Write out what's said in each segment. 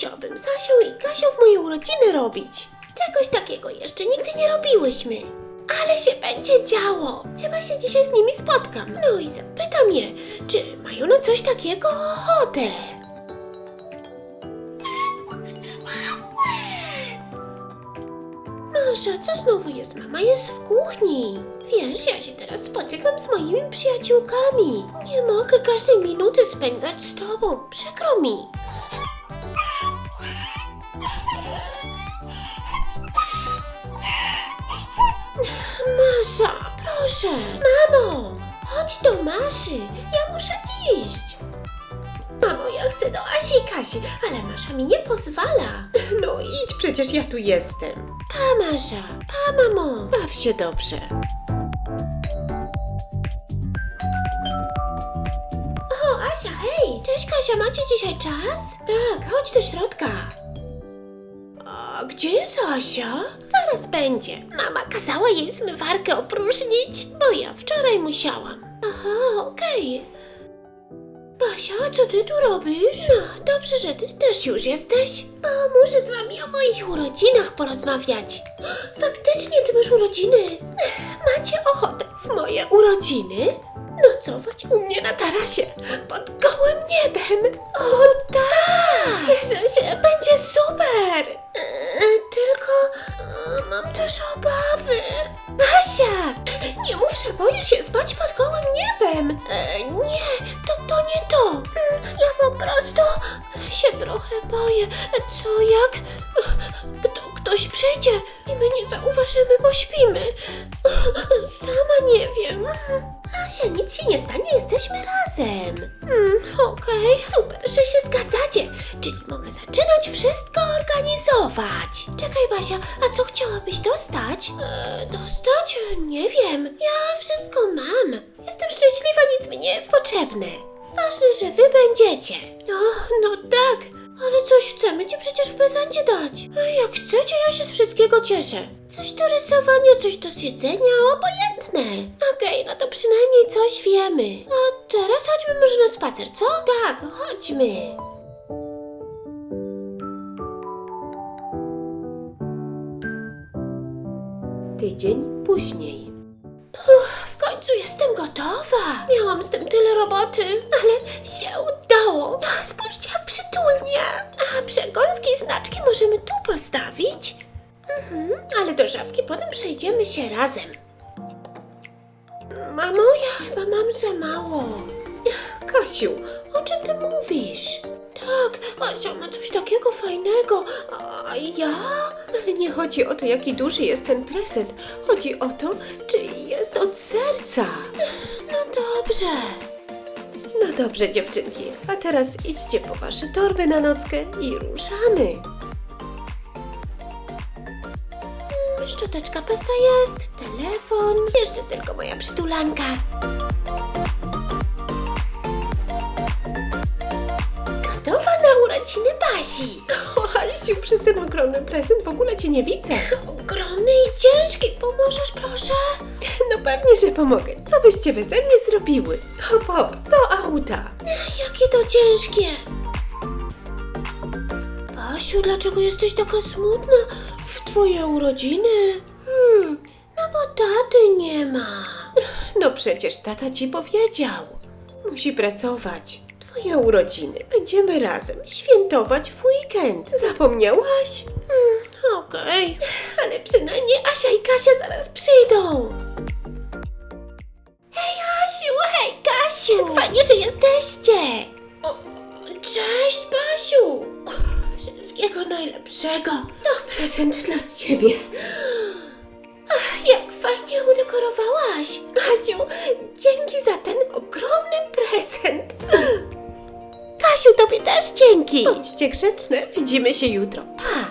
chciałabym z Asią i Kasią w moje urodziny robić. Czegoś takiego jeszcze nigdy nie robiłyśmy. Ale się będzie działo. Chyba się dzisiaj z nimi spotkam. No i zapytam je, czy mają na coś takiego ochotę. Masza, co znowu jest? Mama jest w kuchni. Wiesz, ja się teraz spotykam z moimi przyjaciółkami. Nie mogę każdej minuty spędzać z tobą. Przykro mi. Masza, proszę. Mamo, chodź do Maszy. Ja muszę iść. Mamo, ja chcę do Asi i Kasi, ale Masza mi nie pozwala. No idź, przecież ja tu jestem. Pa, Masza, pa, mamo. Baw się dobrze. O, Asia, hej! Cześć, Kasia, macie dzisiaj czas? Tak, chodź do środka. A gdzie jest Asia? Zaraz będzie. Mama kazała jej zmywarkę opróżnić, bo ja wczoraj musiałam. Aha, okej. Basia, co ty tu robisz? No, dobrze, że ty też już jesteś. Bo muszę z wami o moich urodzinach porozmawiać. Faktycznie ty masz urodziny. Macie ochotę w moje urodziny? Nocować u mnie na tarasie pod gołym niebem. Basia, a co chciałabyś dostać? E, dostać? Nie wiem. Ja wszystko mam. Jestem szczęśliwa, nic mi nie jest potrzebne. Ważne, że wy będziecie. No, no tak. Ale coś chcemy ci przecież w prezencie dać. A jak chcecie, ja się z wszystkiego cieszę. Coś do rysowania, coś do zjedzenia, obojętne. Okej, no to przynajmniej coś wiemy. A teraz chodźmy może na spacer, co? Tak, chodźmy. Tydzień później. Uff, w końcu jestem gotowa. Miałam z tym tyle roboty, ale się udało. A, Spójrzcie, jak przytulnie. A przekąski i znaczki możemy tu postawić. Mhm, ale do żabki potem przejdziemy się razem. Mamo, ja chyba mam za mało. Kasiu, O czym ty mówisz? Tak, Asia ma coś takiego fajnego, a ja? ale nie chodzi o to, jaki duży jest ten prezent. Chodzi o to, czy jest od serca. No dobrze. No dobrze, dziewczynki, a teraz idźcie po wasze torby na nockę i ruszamy. Szczoteczka pasta jest, telefon, jeszcze tylko moja przytulanka. Urodziny Basi. O, Asiu, przez ten ogromny prezent w ogóle cię nie widzę. Ogromny i ciężki, pomożesz proszę? No pewnie, że pomogę. Co byście beze mnie zrobiły? Hop, hop, do auta. Jakie to ciężkie. Basiu, dlaczego jesteś taka smutna w twoje urodziny? Hmm, no bo taty nie ma. No przecież tata ci powiedział. Musi pracować. Twoje urodziny będziemy razem świętować w weekend. Zapomniałaś? Hmm, okej, ale przynajmniej Asia i Kasia zaraz przyjdą. Hej Asiu, hej Kasiu! Jak fajnie, że jesteście! O, cześć Basiu! Wszystkiego najlepszego. No, prezent dla ciebie. Ach, Jak fajnie udekorowałaś! Kasiu, dzięki za ten ogromny prezent. Kasiu, tobie też dzięki! Bądźcie grzeczne, widzimy się jutro. Pa!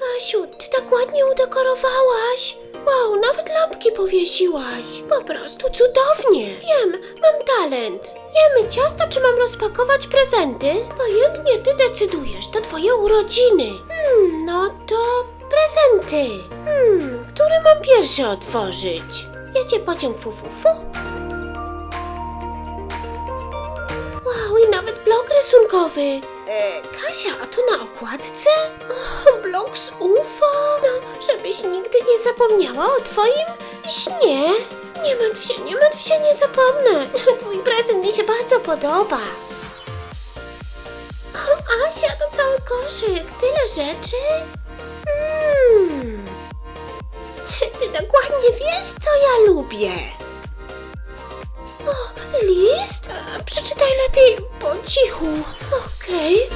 Basiu, ty tak ładnie udekorowałaś. Wow, nawet lampki powiesiłaś. Po prostu cudownie. Wiem, mam talent. Jemy ciasto, czy mam rozpakować prezenty? Obojętnie ty decydujesz, to twoje urodziny. Hmm, no to prezenty. Hmm, który mam pierwszy otworzyć? Jedzie pociąg fu, nawet blok rysunkowy. E, Kasia, a to na okładce? O, blok z UFO? No, żebyś nigdy nie zapomniała o twoim śnie. Nie martw się, nie martw się, nie zapomnę. Twój prezent mi się bardzo podoba. O, Asia, to cały koszyk. Tyle rzeczy. Mm. Ty dokładnie wiesz, co ja lubię. O, list? E, Przeczytaj lepiej po cichu. Okej.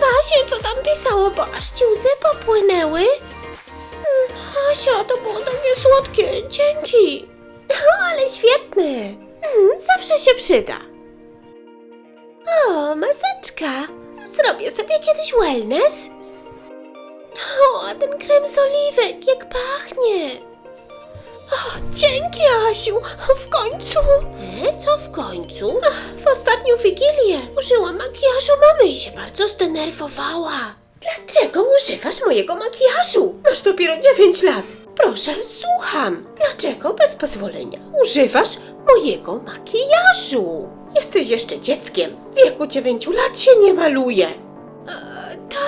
Basiu, co tam pisało, bo aż ci łzy popłynęły? Mm, Asia, to było takie słodkie, dzięki. O, ale świetne. Mm, Zawsze się przyda. O, maseczka. Zrobię sobie kiedyś wellness. O, a ten krem z oliwek, jak pachnie. O, dzięki, Asiu. W końcu. E, co w końcu? Ach, w ostatnią wigilię użyłam makijażu mamy i się bardzo zdenerwowała. Dlaczego używasz mojego makijażu? Masz dopiero 9 lat. Proszę, słucham. Dlaczego bez pozwolenia używasz mojego makijażu? Jesteś jeszcze dzieckiem. W wieku 9 lat się nie maluje.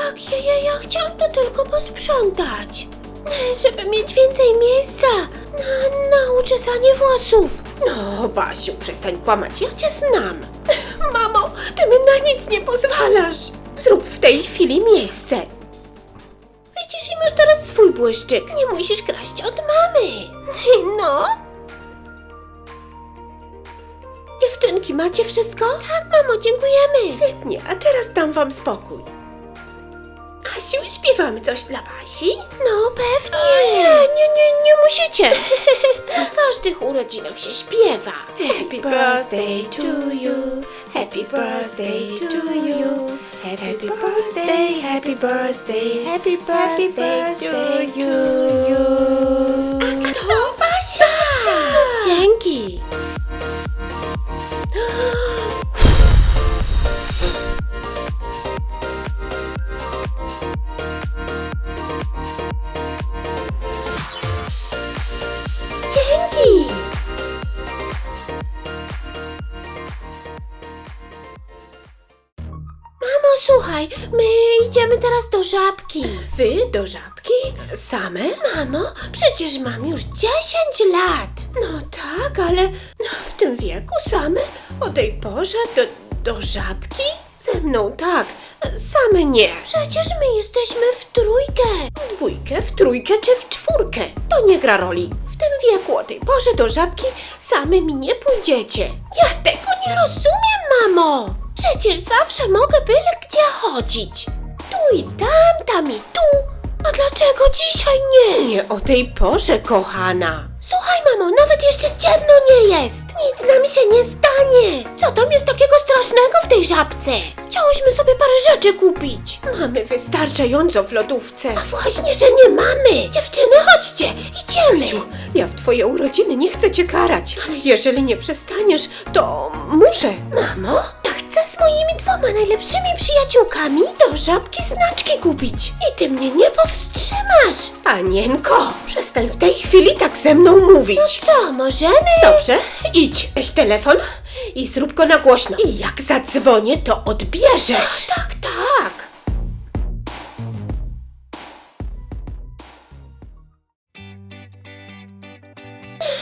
Tak, ja, ja, ja chciałam to tylko posprzątać. Żeby mieć więcej miejsca na, na uczesanie włosów. No, Basiu, przestań kłamać, ja cię znam. Mamo, ty mi na nic nie pozwalasz. Zrób w tej chwili miejsce. Widzisz, i masz teraz swój błyszczyk. Nie musisz kraść od mamy. No. Dziewczynki, macie wszystko? Tak, mamo, dziękujemy. Świetnie, a teraz dam wam spokój. Asiu, śpiewamy coś dla Basi? No, pewnie. nie, nie, nie, nie musicie. Na każdych urodzinach się śpiewa. Happy birthday to you. Happy birthday to you. Happy birthday, happy birthday, happy birthday to you. To Basia! Dzięki. Dzięki. Teraz do żabki. Wy do żabki? Same? Mamo, przecież mam już 10 lat. No tak, ale no, w tym wieku same o tej porze do, do żabki? Ze mną tak, same nie. Przecież my jesteśmy w trójkę. W dwójkę, w trójkę czy w czwórkę. To nie gra roli. W tym wieku o tej porze do żabki same mi nie pójdziecie. Ja tego nie rozumiem, mamo. Przecież zawsze mogę byle gdzie chodzić. Tu i tam, tam i tu. A dlaczego dzisiaj nie? Nie o tej porze, kochana. Słuchaj, mamo, nawet jeszcze ciemno nie jest. Nic nam się nie stanie. Co tam jest takiego strasznego w tej żabce? Chciałyśmy sobie parę rzeczy kupić. Mamy wystarczająco w lodówce. A właśnie, że nie mamy. Dziewczyny, chodźcie, idziemy. Siu, ja w twoje urodziny nie chcę cię karać, ale jeżeli nie przestaniesz, to muszę. Mamo, ja chcę z moimi dwoma najlepszymi przyjaciółkami do żabki znaczki kupić. I ty mnie nie powstrzymasz. Panienko, przestań w tej chwili tak ze mną mówić. Co, możemy? Dobrze, idź, weź telefon i zrób go na głośno. I jak zadzwonię, to odbierzesz. Tak, tak.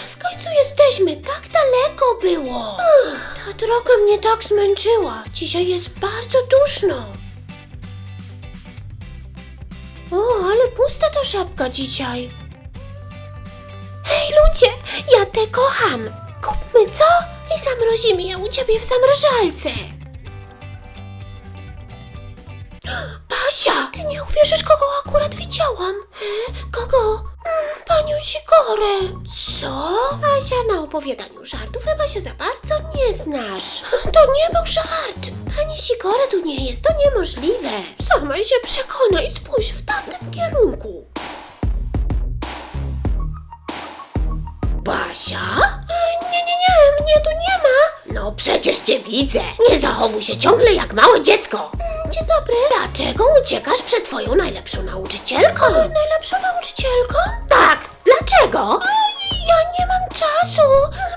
W końcu jesteśmy, tak daleko było. Ta droga mnie tak zmęczyła. Dzisiaj jest bardzo duszno. O, ale pusta ta żabka dzisiaj. Hej ludzie, ja te kocham. Kupmy co? I zamrozimy je u ciebie w zamrażalce. Basia, ty nie uwierzysz, kogo akurat widziałam. E, kogo? Mm, Panią Sikorę. Co? Basia, na opowiadaniu żartów chyba się za bardzo nie znasz. To nie był żart. Pani Sikorę tu nie jest, to niemożliwe. Sama się przekonaj, spójrz w tamtym kierunku. Basia? E, Nie, nie, nie, mnie tu nie ma. No przecież cię widzę. Nie zachowuj się ciągle jak małe dziecko. Dzień dobry. Dlaczego uciekasz przed twoją najlepszą nauczycielką? najlepszą nauczycielką? Tak, Dlaczego? Ja nie mam czasu.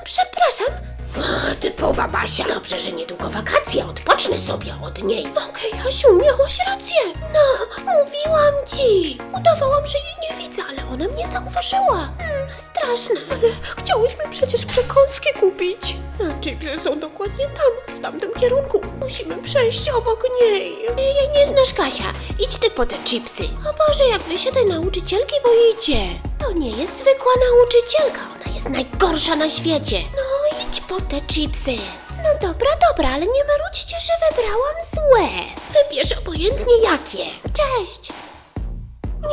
Przepraszam. Typowa Basia. Dobrze, że niedługo wakacje. Odpocznę sobie od niej. Okej, Asiu, miałaś rację. No, mówiłam ci. Udawałam, że jej nie widzę, ale ona mnie zauważyła. Mm, straszne, ale chciałyśmy przecież przekąski kupić. A chipsy są dokładnie tam, w tamtym kierunku. Musimy przejść obok niej. Jej nie znasz, Kasia. Idź ty po te chipsy. O Boże, jak wy się tej nauczycielki boicie. To nie jest zwykła nauczycielka, ona jest najgorsza na świecie. No, idź po te chipsy. No dobra, dobra, ale nie marudźcie, że wybrałam złe. Wybierz obojętnie jakie. Cześć.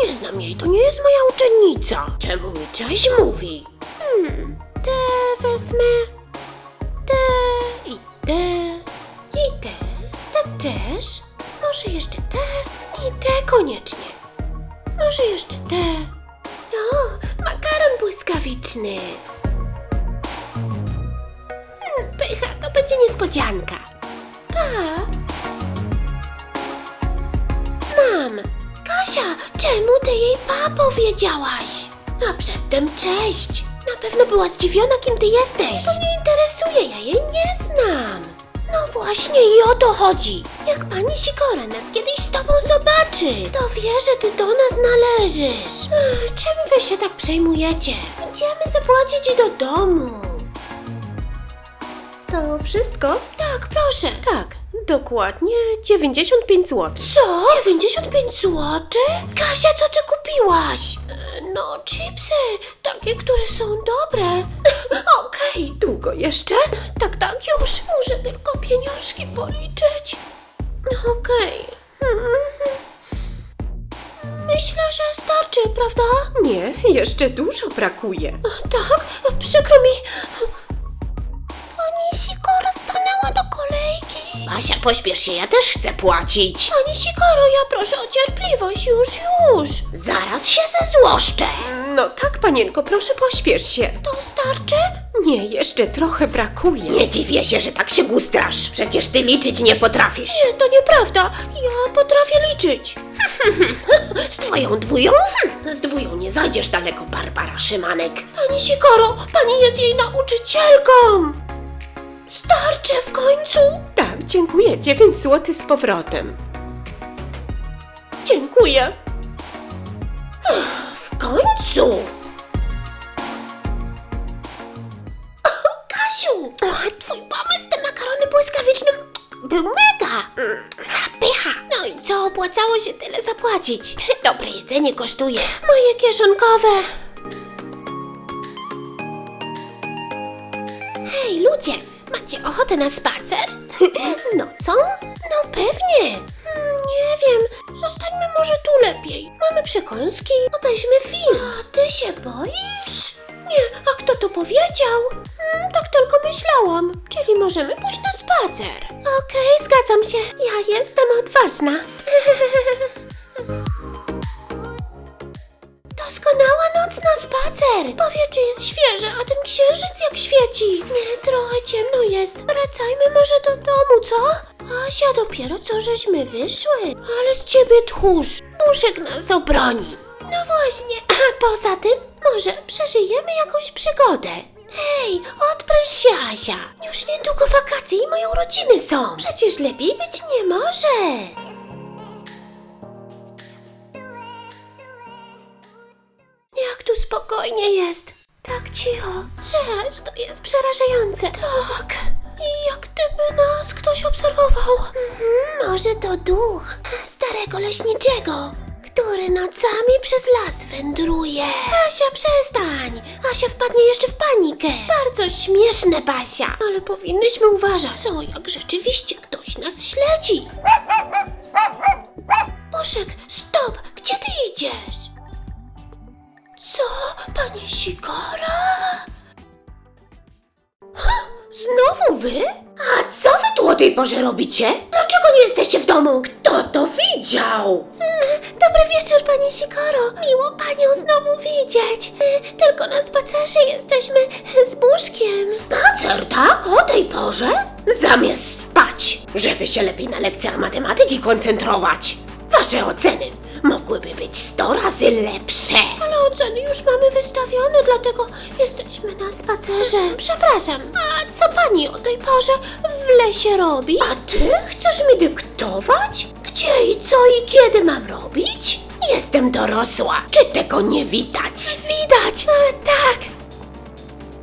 Nie znam jej, to nie jest moja uczennica. Czemu mi cześć mówi? Hmm, te wezmę. Te i te i te. Te też. Może jeszcze te i te koniecznie. Może jeszcze te. No, makaron błyskawiczny. Pycha, to będzie niespodzianka. Pa. Mam. Kasia, czemu ty jej pa powiedziałaś? A przedtem cześć. Na pewno była zdziwiona, kim ty jesteś. To nie interesuje, ja jej nie znam. No właśnie i o to chodzi. Jak pani Sikora nas kiedyś z tobą zobaczy, to wie, że ty do nas należysz. Czym wy się tak przejmujecie? Idziemy zapłacić do domu. To wszystko? Tak, proszę. Tak, dokładnie 95 zł. Co? 95 zł? Kasia, co ty kupiłaś? E, No, chipsy, takie, które są dobre. Okej, Długo jeszcze? tak, tak, już. Muszę tylko pieniążki policzyć. Okej. Mhm. Myślę, że starczy, prawda? Nie, jeszcze dużo brakuje. Tak, przykro pośpiesz się, ja też chcę płacić. Pani Sikoro, ja proszę o cierpliwość, już, już. Zaraz się zezłoszczę. No tak, panienko, proszę pośpiesz się. To starczy? Nie, jeszcze trochę brakuje. Nie dziwię się, że tak się gustrasz. Przecież ty liczyć nie potrafisz. Nie, to nieprawda. Ja potrafię liczyć. Z twoją dwują? Hm, Z dwują nie zajdziesz daleko, Barbara Szymanek. Pani Sikoro, pani jest jej nauczycielką. Starczy w końcu? Tak, dziękuję. 9 zł z powrotem. Dziękuję. W końcu! Kasiu! Twój pomysł, te makarony błyskawiczne był mega! Pycha! No i co, opłacało się tyle zapłacić? Dobre jedzenie kosztuje. Moje kieszonkowe. Hej, ludzie! Macie ochotę na spacer? No co? No pewnie! Hmm, Nie wiem, zostańmy może tu lepiej. Mamy przekąski, obejrzmy film. A ty się boisz? Nie, a kto to powiedział? Hmm, tak tylko myślałam. Czyli możemy pójść na spacer. Okej, zgadzam się. Ja jestem odważna. Doskonała noc na spacer. Powietrze jest świeże, a ten księżyc jak świeci. Nie, trochę ciemno jest. Wracajmy może do domu, co? Asia, dopiero co żeśmy wyszły. Ale z ciebie tchórz. Muszek nas obroni. No właśnie, a poza tym może przeżyjemy jakąś przygodę. Hej, odpręż się, Asia. Już niedługo wakacje i moje urodziny są. Przecież lepiej być nie może. Jak tu spokojnie jest. Tak cicho, aż to jest przerażające. Tak. I jak gdyby nas ktoś obserwował. Mhm, może to duch starego leśniczego, który nocami przez las wędruje. Basia, przestań. Asia wpadnie jeszcze w panikę. Bardzo śmieszne, Basia. Ale powinnyśmy uważać. Co, jak rzeczywiście ktoś nas śledzi? Puszek, stop! Gdzie ty idziesz? Co? Pani Sikora? Ha, Znowu wy? A co wy tu o tej porze robicie? Dlaczego nie jesteście w domu? Kto to widział? Dobry wieczór, pani Sikoro. Miło panią znowu widzieć. E, Tylko na spacerze jesteśmy z Buszkiem. Spacer, tak? O tej porze? Zamiast spać, żeby się lepiej na lekcjach matematyki koncentrować. Wasze oceny. Mogłyby być sto razy lepsze. Ale oceny już mamy wystawione, dlatego jesteśmy na spacerze. Przepraszam, a co pani o tej porze w lesie robi? A ty chcesz mi dyktować? Gdzie i co i kiedy mam robić? Jestem dorosła. Czy tego nie widać? Widać, e, tak.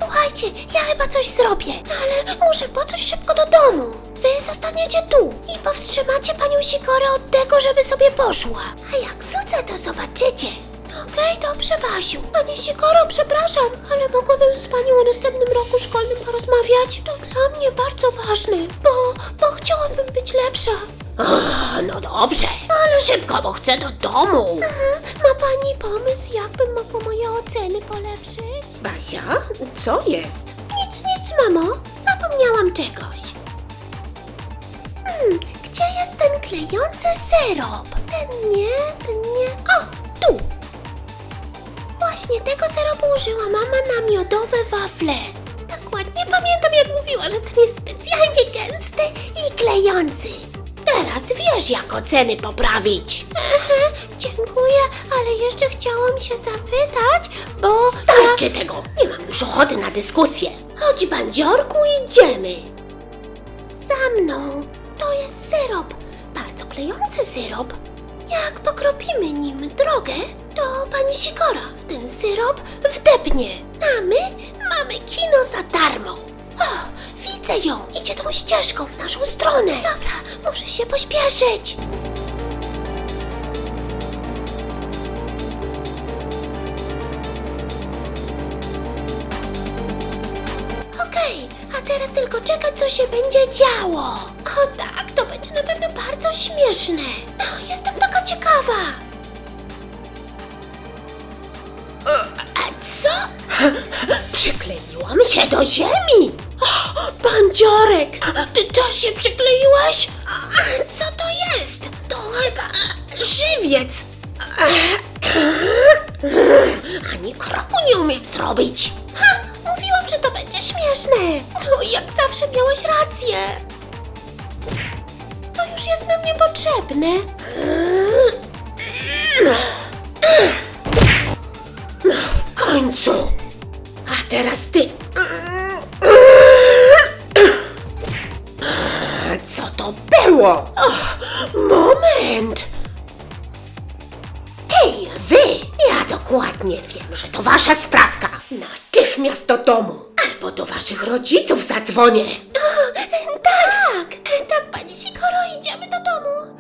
Słuchajcie, ja chyba coś zrobię, no ale muszę po coś szybko do domu. Wy zostaniecie tu i powstrzymacie panią Sikorę od tego, żeby sobie poszła. A jak wrócę, to zobaczycie. Okej, dobrze, Basiu. Pani Sikoro, przepraszam, ale mogłabym z panią o następnym roku szkolnym porozmawiać? To dla mnie bardzo ważne, bo, bo chciałabym być lepsza. no dobrze, ale szybko, bo chcę do domu. Ma pani pomysł, jakbym mogła moje oceny polepszyć? Basia, co jest? Nic, nic, mamo. Zapomniałam czegoś. Hmm, gdzie jest ten klejący syrop? Ten nie, ten nie. O, tu! Właśnie tego syropu użyła mama na miodowe wafle. Dokładnie pamiętam, jak mówiła, że ten jest specjalnie gęsty i klejący. Teraz wiesz, jak oceny poprawić. Aha, dziękuję, ale jeszcze chciałam się zapytać, bo. Starczy tego! Nie mam już ochoty na dyskusję. Chodź, bandziorku, idziemy. Za mną. To jest syrop. Bardzo klejący syrop. Jak pokropimy nim drogę, to pani Sikora w ten syrop wdepnie. A my mamy kino za darmo. O, widzę ją. Idzie tą ścieżką w naszą stronę. Dobra, muszę się pośpieszyć. Co się będzie działo. O tak, to będzie na pewno bardzo śmieszne. No, jestem taka ciekawa. A co? Przykleiłam się do ziemi. Bandziorek, ty też się przykleiłeś? A co to jest? To chyba żywiec. Ani kroku nie umiem zrobić. Ha, że to będzie śmieszne. No i jak zawsze miałeś rację. To już jest nam niepotrzebne. No w końcu. A teraz ty. Co to było? O, moment. Ej, wy! Ja dokładnie wiem, że to wasza sprawka. Natychmiast do domu. Albo do waszych rodziców zadzwonię. tak, tak, pani Sikoro, idziemy do domu.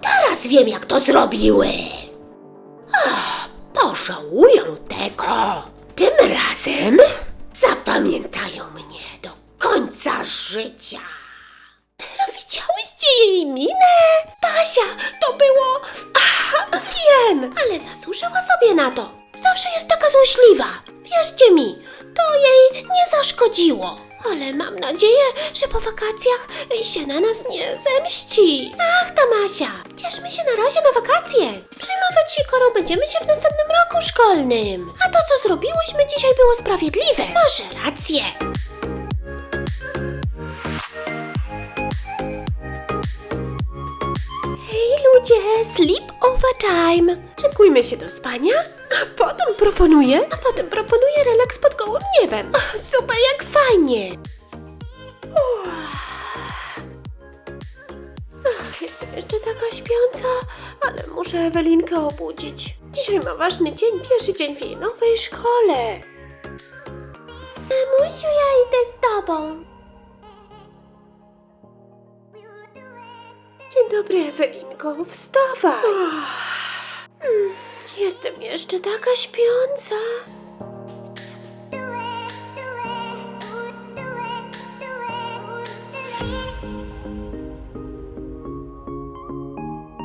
teraz wiem, jak to zrobiły. Ach, pożałują tego. Tym razem zapamiętają mnie do końca życia. Widziałyście jej minę? Basia, to było... Aha, wiem, ale zasłużyła sobie na to. Zawsze jest taka złośliwa. Wierzcie mi, to jej nie zaszkodziło. Ale mam nadzieję, że po wakacjach się na nas nie zemści. Ach, ta Masia, cieszmy się na razie na wakacje. Przejmować się korą będziemy się w następnym roku szkolnym. A to, co zrobiłyśmy dzisiaj było sprawiedliwe. Masz rację. Ludzie, sleep over time. Czekujmy się do spania, a potem proponuję, a potem proponuję relaks pod gołym niebem. O, super, jak fajnie. Ach, Jestem jeszcze taka śpiąca, ale muszę Ewelinkę obudzić. Dzisiaj ma ważny dzień, pierwszy dzień w jej nowej szkole. Mamusiu, ja idę z tobą. Dzień dobry, Ewelinko, wstawaj. Mm, Jestem jeszcze taka śpiąca.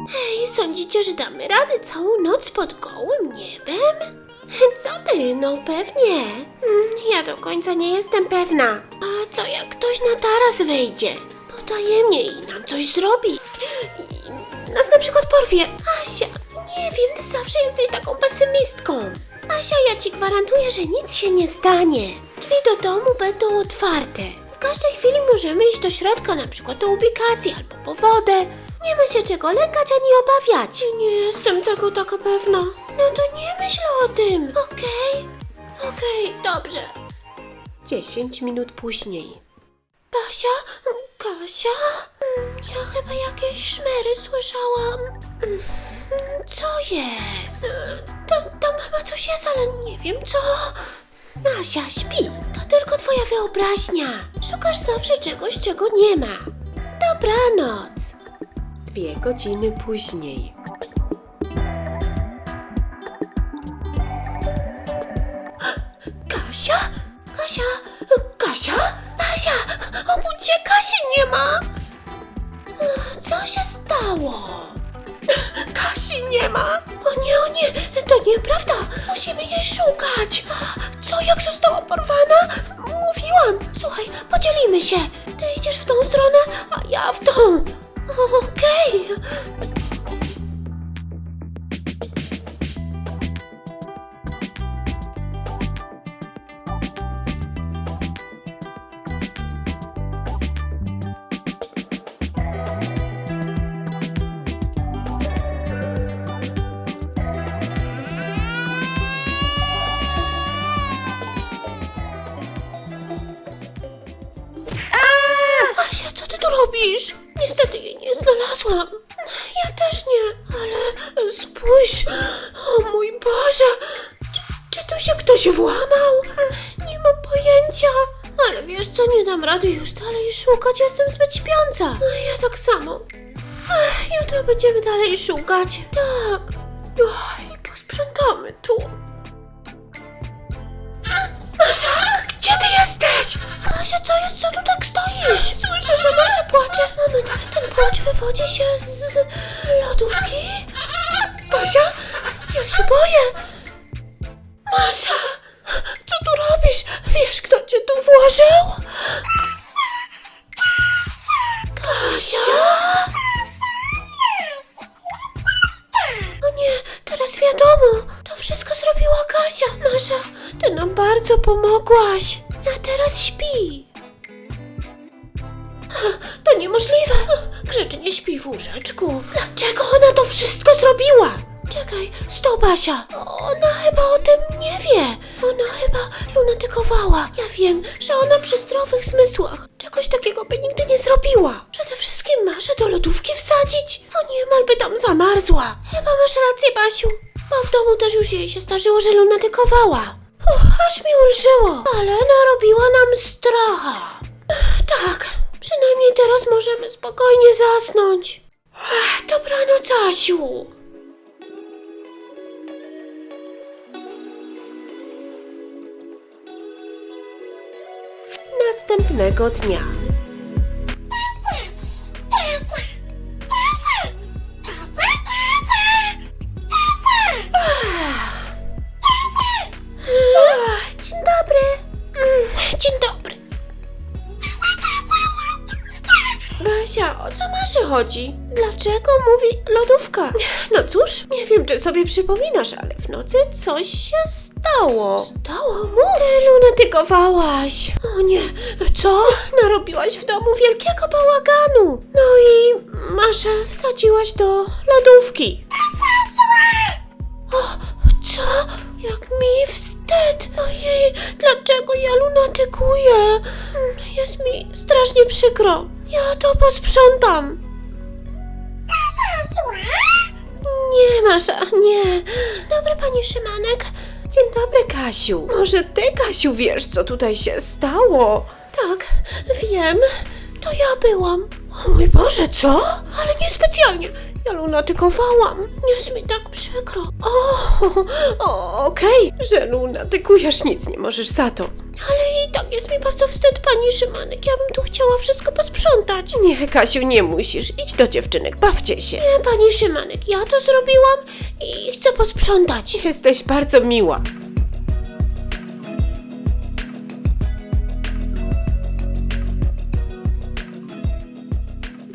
Hej, sądzicie, że damy radę całą noc pod gołym niebem? Co ty? No pewnie. Mm, Ja do końca nie jestem pewna. A co jak ktoś na taras wejdzie? Potajemnie i nam coś zrobi. Nas na przykład porwie. Asia, nie wiem, ty zawsze jesteś taką pesymistką. Asia, ja ci gwarantuję, że nic się nie stanie. Drzwi do domu będą otwarte. W każdej chwili możemy iść do środka, na przykład do ubikacji albo po wodę. Nie ma się czego lękać ani obawiać. Nie jestem tego taka pewna. No to nie myśl o tym, okej? Okej, dobrze. Dziesięć minut później. Kasia? Kasia? Ja chyba jakieś szmery słyszałam. Co jest? Tam, tam chyba coś jest, ale nie wiem co. Asia, śpi. To tylko twoja wyobraźnia. Szukasz zawsze czegoś, czego nie ma. Dobranoc. Dwie godziny później. Kasia? Kasia? Kasia? Kasia! Obudź Kasi nie ma! Co się stało? Kasi nie ma! O nie, o nie, to nieprawda! Musimy jej szukać! Co, jak została porwana? Mówiłam! Słuchaj, podzielimy się! Ty idziesz w tą stronę, a ja w tą! Okej! Asia, robisz? Niestety jej nie znalazłam. Ja też nie, ale spójrz. O mój Boże. Czy, czy tu się ktoś włamał? Nie mam pojęcia. Ale wiesz co, nie dam rady już dalej szukać, jestem zbyt śpiąca. Ja tak samo. Ech, Jutro będziemy dalej szukać. Tak. Jesteś? Asia, co jest? Co tu tak stoisz? Słyszę, że Masza płacze. Moment, ten płacz wywodzi się z lodówki? Basia, ja się boję. Masza, co tu robisz? Wiesz, kto cię tu włożył? Kasia? O nie, teraz wiadomo. To wszystko zrobiła Kasia. Masza, ty nam bardzo pomogłaś. A teraz śpi. To niemożliwe. Grzecznie śpi w łóżeczku. Dlaczego ona to wszystko zrobiła? Czekaj, stop Asia. Ona chyba o tym nie wie. Ona chyba lunatykowała. Ja wiem, że ona przy zdrowych zmysłach czegoś takiego by nigdy nie zrobiła. Przede wszystkim maszę do lodówki wsadzić. O niemal by tam zamarzła. Chyba masz rację, Basiu. Bo w domu też już jej się zdarzyło, że lunatykowała. Uch, aż mi ulżyło. Ale narobiła nam stracha. Tak, przynajmniej teraz możemy spokojnie zasnąć. Ech, Dobranoc, Asiu. Następnego dnia. Dzień dobry. Basia, o co Maszy chodzi? Dlaczego mówi lodówka? No cóż, nie wiem, czy sobie przypominasz, ale w nocy coś się stało. Stało? Mów! Ty lunatykowałaś. O nie, co? Narobiłaś w domu wielkiego bałaganu. No i Maszę wsadziłaś do lodówki. O, co? Jak mi wstyd! Ojej, dlaczego ja lunatykuję? Jest mi strasznie przykro. Ja to posprzątam. Nie, Masza, nie. Dzień dobry, pani Szymanek. Dzień dobry, Kasiu. Może ty, Kasiu, wiesz, co tutaj się stało? Tak, wiem. To ja byłam. O mój Boże, co? Ale nie specjalnie. Ja lunatykowałam. Jest mi tak przykro. O, o okej, że lunatykujesz, nic nie możesz za to. Ale i tak jest mi bardzo wstyd, pani Szymanek. Ja bym tu chciała wszystko posprzątać. Nie, Kasiu, nie musisz. Idź do dziewczynek, bawcie się. Nie, pani Szymanek, ja to zrobiłam i chcę posprzątać. Jesteś bardzo miła.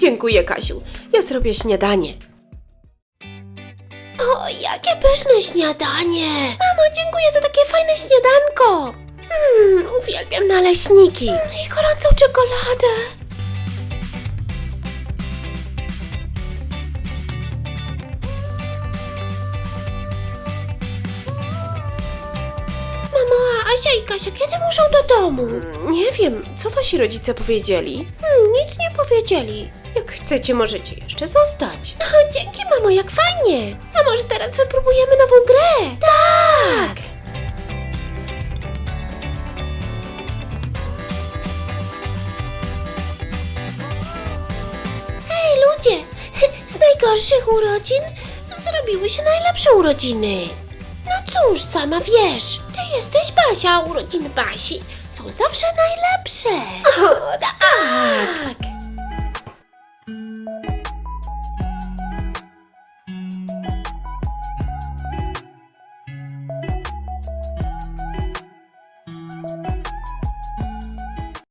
Dziękuję, Kasiu. Ja zrobię śniadanie. O, jakie pyszne śniadanie! Mamo, dziękuję za takie fajne śniadanko! Mmm, uwielbiam naleśniki. Mm, I gorącą czekoladę. Mamo, a Asia i Kasia kiedy muszą do domu? Mm, Nie wiem, co wasi rodzice powiedzieli? Hmm, nic nie powiedzieli. Jak chcecie, możecie jeszcze zostać. O, dzięki mamo, jak fajnie. A może teraz wypróbujemy nową grę? Tak! Hej ludzie, z najgorszych urodzin zrobiły się najlepsze urodziny. No cóż, sama wiesz, ty jesteś Basia, a urodziny Basi są zawsze najlepsze.